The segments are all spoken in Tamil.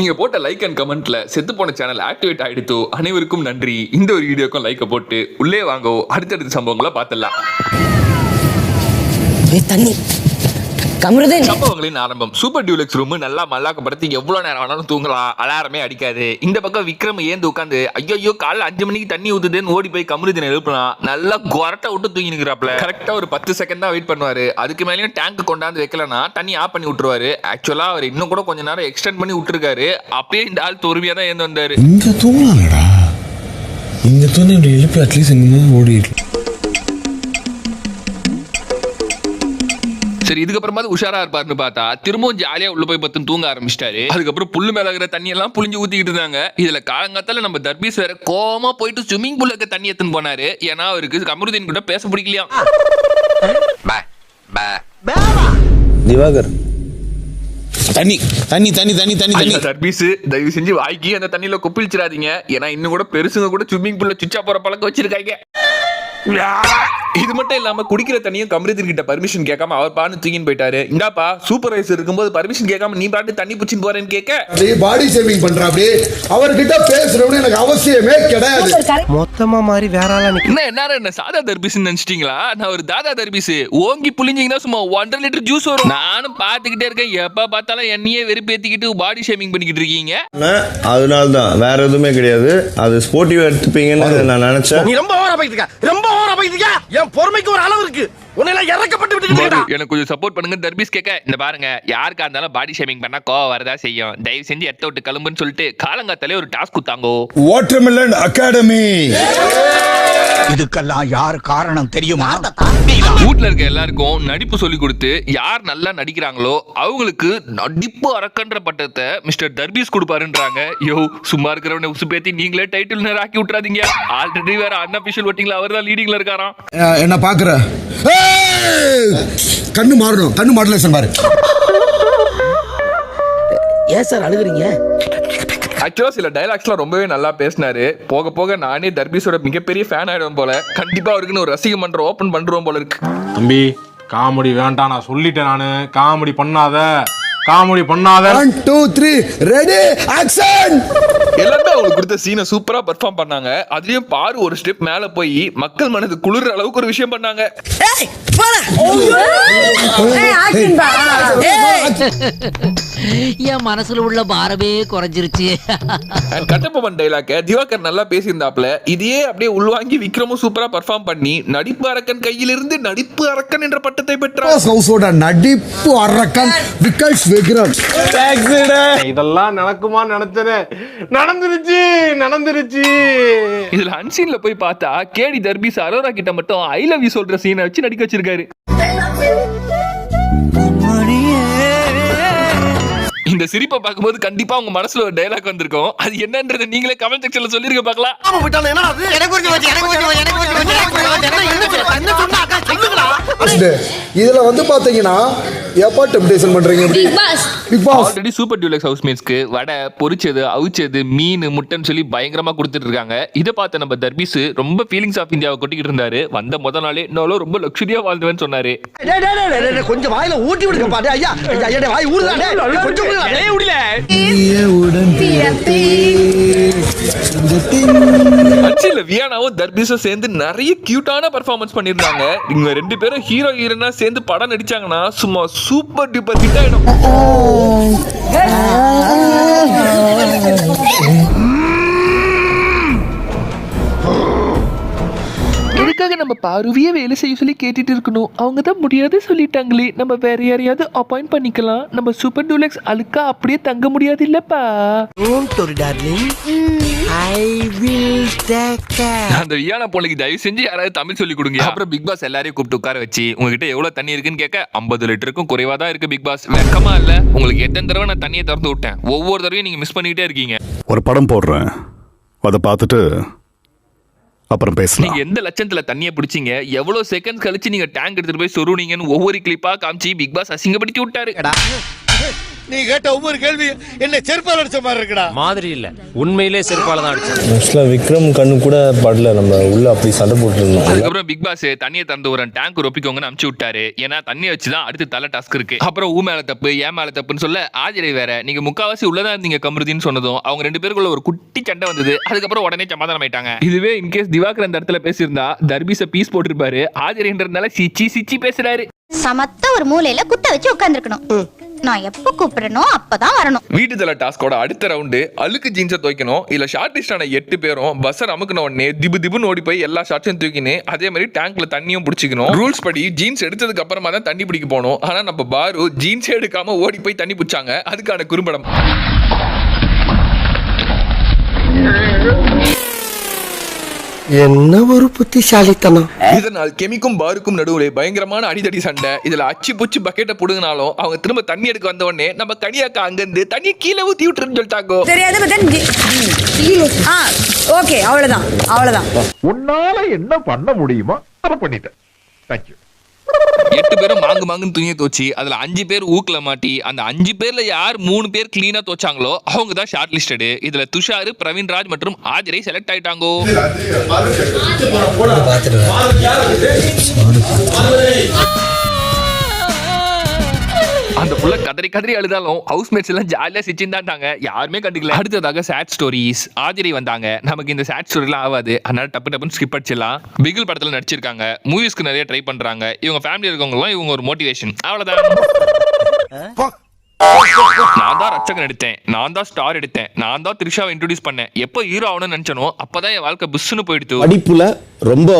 நீங்கள் போட்ட லைக் அண்ட் கமெண்ட்ல செத்து போன சேனல் ஆக்டிவேட் ஆயிடுத்தோ. அனைவருக்கும் நன்றி. இந்த ஒரு வீடியோக்கும் லைக்கை போட்டு உள்ளே வாங்கோ. அடுத்தடுத்த சம்பவங்களை பார்த்துடலாம். தண்ணி. கமருதேன். சம்பவங்களின் ஆரம்பம். சூப்பர் டியூலக்ஸ் ரூம் நல்லா மல்லாக்கப்படுத்தி எவ்வளவு நேரம் வேணாலும் தூங்கலாம். அலாரமே அடிக்காது. இந்த பக்கம் விக்ரம் ஏந்து உட்காந்து ஐயோ காலைல அஞ்சு மணிக்கு தண்ணி ஊத்துதுன்னு ஓடி போய் கமருதினை எழுப்பலாம் நல்லா கொரட்டை விட்டு தூங்கி நிற்கிறாப்ல கரெக்டா ஒரு பத்து செகண்ட் தான் வெயிட் பண்ணுவாரு. அதுக்கு மேலேயும் டேங்க் கொண்டாந்து வைக்கலனா தண்ணி ஆஃப் பண்ணி விட்டுருவாரு. ஆக்சுவலா அவர் இன்னும் கூட கொஞ்ச நேரம் எக்ஸ்டெண்ட் பண்ணி விட்டுருக்காரு. அப்பயே இந்த ஆள் பொறுமையா தான் ஏந்து வந்தாரு. இங்க தூங்கலாம்டா இங்க தூங்கி இப்படி எழுப்பி அட்லீஸ்ட் எங்க ஓடிட்டு சரி இதுக்கப்புறமா உஷாரா இருப்பாருன்னு பார்த்தா திரும்பவும் ஜாலியா உள்ள போய் பத்து தூங்க ஆரம்பிச்சிட்டாரு. அதுக்கப்புறம் புல்லு மேல இருக்கிற தண்ணி எல்லாம் புளிஞ்சு ஊத்திக்கிட்டு இருந்தாங்க. இதுல காலங்காத்தால நம்ம தர்பீஸ் வேற கோமா போயிட்டு ஸ்விம்மிங் பூல்ல இருக்க தண்ணி எடுத்துன்னு போனாரு. ஏன்னா அவருக்கு கமருதீன் கூட பேச பிடிக்கலையா திவாகர். தண்ணி தண்ணி தண்ணி தண்ணி தண்ணி தண்ணி. தர்பீஸ் தயவு செஞ்சு வாய்க்கு அந்த தண்ணியில கொப்பிளிச்சிடாதீங்க. ஏன்னா இன்னும் கூட பெருசுங்க கூட ஸ்விம்மிங் பூல்ல சுச்சா போற பழக்கம் வச்சிருக்காங்க. இது மட்டும் இல்லாம குடிக்கிற தண்ணியும் கமருதீன் கிட்ட பர்மிஷன் கேட்காம அவர் பான்னு தூக்கின்னு போயிட்டாரு. இந்தாப்பா சூப்பர்வைசர் இருக்கும்போது பர்மிஷன் கேட்காம நீ பாட்டு தண்ணி பிடிச்சின்னு போறேன்னு கேட்க. அப்படியே பாடி சேவிங் பண்ற அப்படி அவர்கிட்ட பேசுறவனு எனக்கு அவசியமே கிடையாது. மொத்தமா மாதிரி வேற ஆளா நிக்க என்ன என்ன என்ன சாதா தர்பீஸ் நினைச்சிட்டீங்களா? நான் ஒரு தாதா தர்பீஸ். ஓங்கி புளிஞ்சிங்கன்னா சும்மா ஒன்றரை லிட்டர் ஜூஸ் வரும். நானும் பார்த்துக்கிட்டே இருக்கேன். எப்ப பார்த்தாலும் என்னையே வெறுப்பேத்திக்கிட்டு பாடி ஷேமிங் பண்ணிக்கிட்டு இருக்கீங்க. அதனால தான் வேற எதுவுமே கிடையாது. அது ஸ்போர்ட்டிவ் எடுத்துப்பீங்கன்னு நான் நினைச்சேன். நீ ரொம்ப ஓவரா போயிட்டு இருக்க. ரொம்ப ஓவரா என் பொறுமைக்கு ஒரு அளவு இருக்கு. உன்னை எல்லாம் இறக்கப்பட்டு விட்டுக்கிட்டு எனக்கு கொஞ்சம் சப்போர்ட் பண்ணுங்க. தர்பீஸ் கேட்க இந்த பாருங்க யாருக்கா இருந்தாலும் பாடி ஷேமிங் பண்ணா கோவம் வரதா செய்யும். தயவு செஞ்சு எத்த விட்டு கிளம்புன்னு சொல்லிட்டு காலங்காத்தாலே ஒரு டாஸ்க் குத்தாங்கோ வாட்டர்மெலன் அகாடமி இதுக்கெல்லாம் யார் காரணம் தெரியுமா? வீட்ல இருக்க எல்லாருக்கும் நடிப்பு சொல்லி கொடுத்து யார் நல்லா நடிக்கிறாங்களோ அவங்களுக்கு நடிப்பு அரக்கன்ற பட்டத்தை மிஸ்டர் தர்பீஸ் கொடுப்பாருன்றாங்க. யோ சும்மா இருக்கிறவனை உசுப்பேத்தி நீங்களே டைட்டில் நேரம் ஆக்கி விட்டுறாதீங்க. ஆல்ரெடி வேற அன்அபிஷியல் ஓட்டிங்ல அவர் தான் லீடிங்ல இருக்காராம். என்ன பாக்குற! கண்ணு மாறணும். கண்ணு மாடுலேஷன் பாரு ஏன் சார் அழுகுறீங்க? ஆக்சுவலா சில டைலாக்ஸ்லாம் ரொம்பவே நல்லா பேசினாரு. போக போக நானே தர்பீஸோட மிகப்பெரிய ஃபேன் ஆயிடுவேன் போல. கண்டிப்பா அவருக்குன்னு ஒரு ரசிக மன்றம் ஓபன் பண்றோம் போல இருக்கு. தம்பி காமெடி வேண்டாம் நான் சொல்லிட்டேன் நானு. காமெடி பண்ணாத. காமெடி பண்ணாத. One two three ready action எல்லாருமே அவங்களுக்கு கொடுத்த சீனை சூப்பரா பெர்ஃபார்ம் பண்ணாங்க. அதுலயும் பாரு ஒரு ஸ்டெப் மேல போய் மக்கள் மனது குளிர்ற அளவுக்கு ஒரு விஷயம் பண்ணாங்க. ஏய் போடா. என் மனசுல உள்ள பாரமே குறைஞ்சிருச்சு. கட்டப்பொம்மன் டைலாக்க திவாகர் நல்லா பேசியிருந்தாப்ல இதையே அப்படியே உள்வாங்கி விக்ரமும் சூப்பரா பெர்ஃபார்ம் பண்ணி நடிப்பு அரக்கன் கையிலிருந்து நடிப்பு அரக்கன் என்ற பட்டத்தை பெற்றார். ஹவுஸோட நடிப்பு அரக்கன் விக்கல்ஸ் விக்ரம் இதெல்லாம் நடக்குமா நினைச்சனே. நடந்துருச்சு நடந்துருச்சு. இதுல அன்சீன்ல போய் பார்த்தா கேடி தர்பீஸ் அரோரா கிட்ட மட்டும் ஐ லவ் யூ சொல்ற சீனை வச்சு நடிக்க வச்சிருக்காரு. இந்த சிரிப்பை பார்க்கும்போது கண்டிப்பா உங்க மனசுல ஒரு டைலாக் வந்திருக்கும். அது என்னன்றதை நீங்களே கமெண்ட் செக்ஷன்ல சொல்லிருக்க பார்க்கலாம். சொல்லுங்களா? இதுல வந்து பாத்தீங்கன்னா எப்பா டெம்டேஷன் பண்றீங்க இப்படி Big Boss already super deluxe ஹவுஸ்மேட்ஸ்க்கு வடை பொரிச்சது அவிச்சது மீன் முட்டைன்னு சொல்லி பயங்கரமா கொடுத்துட்டு இருக்காங்க. இதை பார்த்த நம்ம தர்பீஸ் ரொம்ப ஃபீலிங்ஸ் ஆஃப் இந்தியாவை கொட்டிக்கிட்டு இருந்தாரு. வந்த முத நாளே நாளும் ரொம்ப லக்ஸுரியா வாழ்ந்துவேன்னு சொன்னாரு. டேய், டேய், டேய், டேய், டேய், கொஞ்சம் வாயில ஊட்டி விடுங்க பாரு ஐயா ஐயா, வாய் டேய், கொஞ்சம் டேய், விடல அச்சில வியானாவும் தர்பீஸும் சேர்ந்து நிறைய கியூட்டான பெர்ஃபார்மன்ஸ் பண்ணிருந்தாங்க இவங்க ரெண்டு பேரும் ஹீரோ ஹீரோனா சேர்ந்து படம் நடிச்சாங்கன்னா சும்மா சூப்பர் டூப்பர் ஹிட் ஆயிடும். பார்வையே வேலை செய்ய சொல்லி கேட்டுட்டு இருக்கணும். அவங்க தான் முடியாது சொல்லிட்டாங்களே. நம்ம வேற யாரையாவது அப்பாயிண்ட் பண்ணிக்கலாம். நம்ம சூப்பர் டூலக்ஸ் அழுக்கா அப்படியே தங்க முடியாது இல்லப்பா. அந்த வியானா பொண்ணுக்கு தயவு செஞ்சு யாராவது தமிழ் சொல்லி கொடுங்க. அப்புறம் பிக் பாஸ் எல்லாரையும் கூப்பிட்டு உட்கார வச்சு உங்ககிட்ட எவ்வளவு தண்ணி இருக்குன்னு கேட்க ஐம்பது லிட்டருக்கும் குறைவா தான் இருக்கு பிக் பாஸ் வெக்கமா இல்ல. உங்களுக்கு எத்தனை தடவை நான் தண்ணியை திறந்து விட்டேன்? ஒவ்வொரு தடவையும் நீங்க மிஸ் பண்ணிக்கிட்டே இருக்கீங்க. ஒரு படம் போடுறேன். அதை பார்த்துட்டு அப்புறம் பேசலாம். நீங்க எந்த லட்சத்துல தண்ணியை பிடிச்சீங்க? எவ்வளவு செகண்ட்ஸ் கழிச்சு நீங்க டேங்க் எடுத்துட்டு போய் சொருனீங்கன்னு ஒவ்வொரு கிளிப்பா காமிச்சு பிக் பாஸ் அசிங்கப்படுத்தி விட்டாரு. நீ கேட்ட ஒவ்வொரு கேள்வி என்ன செருப்பால் அடிச்ச மாதிரி இருக்குடா. மாதிரி இல்ல. உண்மையிலே செருப்பால தான் அடிச்சேன். ஆக்சுவலாக விக்ரம் கண்ணு கூட படல. நம்ம உள்ள அப்படி சண்டை போட்டுருந்தோம். அதுக்கப்புறம் பிக் பாஸ் தண்ணியை திறந்து ஒரு டேங்க் ரொப்பிக்கோங்கன்னு அமுச்சு விட்டாரு. ஏன்னா தண்ணியை வச்சு தான் அடுத்து தலை டாஸ்க் இருக்கு. அப்புறம் ஊ மேல தப்பு ஏன் மேல தப்புன்னு சொல்ல ஆதிரை வேற. நீங்க முக்காவாசி உள்ளதா இருந்தீங்க கமருதின்னு சொன்னதும் அவங்க ரெண்டு பேருக்குள்ள ஒரு குட்டி சண்டை வந்தது. அதுக்கப்புறம் உடனே சமாதானம் ஆயிட்டாங்க. இதுவே இன்கேஸ் திவாகர் அந்த இடத்துல பேசியிருந்தா தர்பீஸ பீஸ் போட்டிருப்பாரு. ஆதிரைன்றதுனால சிச்சி சிச்சி பேசுறாரு. சமத்த ஒரு மூலையில குத்த வச்சு உட்கார்ந்துருக்கணும். நான் எப்ப கூப்பிடுறனோ அப்பதான் வரணும். வீட்டு தலை டாஸ்கோட அடுத்த ரவுண்டு அழுக்கு ஜீன்ஸை துவைக்கணும். இல்ல ஷார்டிஸ்டான எட்டு பேரும் பஸ்ஸர் அமுக்கின உடனே திபு திபுன்னு ஓடி போய் எல்லா ஷார்ட்ஸையும் தூக்கினு அதே மாதிரி டேங்க்ல தண்ணியும் பிடிச்சிக்கணும். ரூல்ஸ் படி ஜீன்ஸ் எடுத்ததுக்கு அப்புறமா தான் தண்ணி பிடிக்க போகணும். ஆனா நம்ம பாரு ஜீன்ஸே எடுக்காம ஓடி போய் தண்ணி பிடிச்சாங்க. அதுக்கான குறும்படம். என்ன ஒரு புத்திசாலித்தனம். இதனால் கெமிக்கும் பாருக்கும் நடுவில் பயங்கரமான அடிதடி சண்டை. இதுல அச்சு புச்சு பக்கெட்டை புடுங்கினாலும் அவங்க திரும்ப தண்ணி எடுக்க வந்த உடனே நம்ம கனியாக்கா அங்கிருந்து தண்ணியை கீழே ஊத்தி விட்டுருன்னு சொல்லிட்டாங்க. தெரியாது ஆ ஓகே அவ்வளவுதான் அவ்வளவுதான். உன்னால என்ன பண்ண முடியுமோ அதை பண்ணிட்டேன். தேங்க்யூ எட்டு பேரும் மாங்கு மாங்குன்னு துணியை துவச்சி அதுல அஞ்சு பேர் ஊக்கல மாட்டி அந்த அஞ்சு பேர்ல யார் மூணு பேர் கிளீனா துவச்சாங்களோ அவங்க தான் ஷார்ட் லிஸ்டடு இதுல துஷார் பிரவீன் ராஜ் மற்றும் ஆதிரை செலக்ட் ஆயிட்டாங்கோ. அந்த புள்ள கதறி கதறி அழுதாலும் ஹவுஸ் மேட்ஸ் எல்லாம் ஜாலியா சிச்சிருந்தாண்டாங்க யாருமே கண்டுக்கல. அடுத்ததாக சேட் ஸ்டோரிஸ் ஆதிரை வந்தாங்க. நமக்கு இந்த சேட் ஸ்டோரிலாம் ஆகாது. அதனால டப்பு டப்புன்னு ஸ்கிப் அடிச்சிடலாம். பிகில் படத்துல நடிச்சிருக்காங்க. மூவிஸ்க்கு நிறைய ட்ரை பண்றாங்க. இவங்க ஃபேமிலி இருக்கவங்களாம் இவங்க ஒரு மோட்டிவேஷன் அவ்வளவுதான். நான் தான் ரச்சகன் எடுத்தேன். நான் தான் ஸ்டார் எடுத்தேன். நான் தான் த்ரிஷாவை இன்ட்ரோடியூஸ் பண்ணேன். எப்போ ஹீரோ ஆகணும்னு நினைச்சனோ அப்பதான் என் வாழ்க்கை புஷ்ஷுன்னு போயிடுத்து. படிப்புல ரொம்ப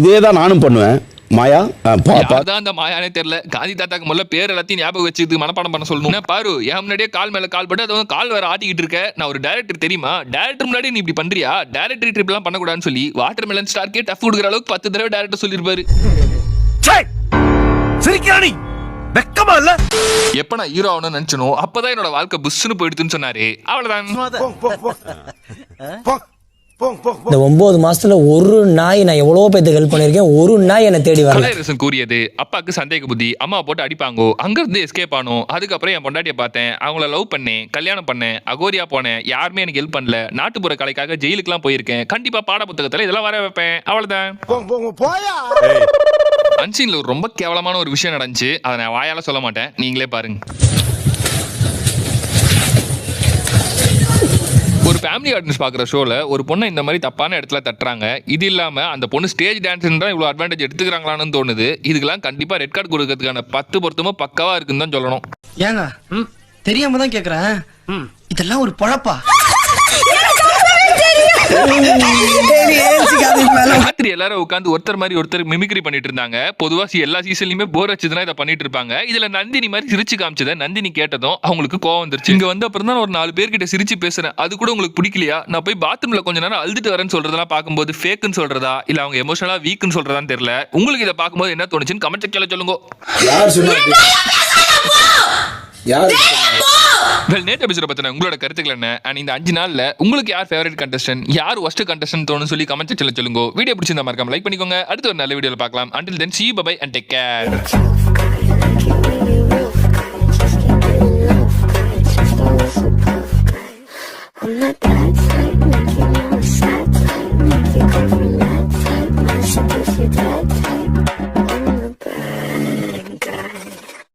இதே தான் நானும் பண்ணுவேன். மாயா? யார்தான் அந்த மாயானே தெரியல. காந்தி தாத்தாக்கு முதல்ல பேர் எல்லாத்தையும் ஞாபகம் வச்சுட்டு மனப்பாடம் பண்ண சொல்லணும். பாரு என் முன்னாடியே கால் மேல கால் பட்டு அது வந்து கால் வேற ஆட்டிக்கிட்டு இருக்க. நான் ஒரு டேரக்டர் தெரியுமா? டேரக்டர் முன்னாடி நீ இப்படி பண்றியா? டேரக்டர் ட்ரிப் எல்லாம் பண்ணக்கூடாதுன்னு சொல்லி வாட்டர் மெலன் ஸ்டார்க்கே டஃப் கொடுக்குற அளவுக்கு பத்து தடவை டேரக்டர் சொல்லியிருப்பாரு. சிரிக்கிறானி வெக்கமா இல்ல? எப்ப நான் ஹீரோ ஆகணும்னு நினைச்சனோ அப்பதான் என்னோட வாழ்க்கை புஷ்னு போயிடுதுன்னு சொன்னாரு. அவ்வளவுதான். இந்த ஒன்பது மாசத்துல ஒரு நாய் நான் எவ்வளவோ பேத்துக்கு ஹெல்ப் பண்ணிருக்கேன் ஒரு நாய் என்னை தேடி வரல. கலையரசன் கூறியது அப்பாக்கு சந்தேக புத்தி அம்மா போட்டு அடிப்பாங்கோ அங்க இருந்து எஸ்கேப் ஆனோம். அதுக்கப்புறம் என் பொண்டாட்டிய பார்த்தேன். அவங்கள லவ் பண்ணேன் கல்யாணம் பண்ணேன் அகோரியா போனேன். யாருமே எனக்கு ஹெல்ப் பண்ணல. நாட்டுப்புற கலைக்காக ஜெயிலுக்குலாம் போயிருக்கேன். கண்டிப்பா பாட புத்தகத்துல இதெல்லாம் வர வைப்பேன். அவ்வளவுதான். போயா? அன்சீன்ல ஒரு ரொம்ப கேவலமான ஒரு விஷயம் நடந்துச்சு. அதை நான் வாயால சொல்ல மாட்டேன். நீங்களே பாருங்க. ஒரு ஃபேமிலி ஆடியன்ஸ் பார்க்குற ஷோவில் ஒரு பொண்ணை இந்த மாதிரி தப்பான இடத்துல தட்டுறாங்க. இது இல்லாமல் அந்த பொண்ணு ஸ்டேஜ் டான்ஸ் தான் இவ்வளோ அட்வான்டேஜ் எடுத்துக்கிறாங்களான்னு தோணுது. இதுக்கெல்லாம் கண்டிப்பாக ரெட் கார்டு கொடுக்கறதுக்கான பத்து பொருத்தமும் பக்காவாக இருக்குன்னு தான் சொல்லணும். ஏங்க தெரியாம தான் கேக்குறேன். இதெல்லாம் ஒரு பொழப்பா? ராத்திரி எல்லாரும் உட்காந்து ஒருத்தர் மாதிரி ஒருத்தர் மிமிக்ரி பண்ணிட்டு இருந்தாங்க. பொதுவா சி- எல்லா சீசன்லயுமே போர் வச்சதுன்னா இதை பண்ணிட்டு இருப்பாங்க. இதுல நந்தினி மாதிரி சிரிச்சு காமிச்சத நந்தினி கேட்டதும் அவங்களுக்கு கோவம் வந்துருச்சு. இங்க வந்து அப்புறம் தான் ஒரு நாலு பேர்கிட்ட சிரிச்சு பேசுறேன். அது கூட உங்களுக்கு பிடிக்கலையா? நான் போய் பாத்ரூம்ல கொஞ்ச நேரம் அழுதுட்டு வரேன்னு சொல்றதெல்லாம் பார்க்கும்போது ஃபேக்குன்னு சொல்றதா? இல்ல அவங்க எமோஷனலா வீக்குன்னு சொல்றதான்னு தெரியல. உங்களுக்கு இதை பார்க்கும்போது என்ன தோணுச்சுன்னு கமெண்ட் செக்ஷன்ல சொல்லுங்க. யார் யார் வெல் நேற்று எபிசோட பற்றின உங்களோட கருத்துக்கள் என்ன? அண்ட் இந்த அஞ்சு நாள்ல உங்களுக்கு யார் ஃபேவரட் கண்டஸ்டன் யார் ஒஸ்ட் கண்டஸ்டன் தோணும் சொல்லி கமெண்ட் செக்ஷனில் சொல்லுங்க. வீடியோ பிடிச்சிருந்தா மறக்காம லைக் பண்ணிக்கோங்க. அடுத்து ஒரு நல்ல வீடியோவில் பார்க்கலாம். Until then see bye and take care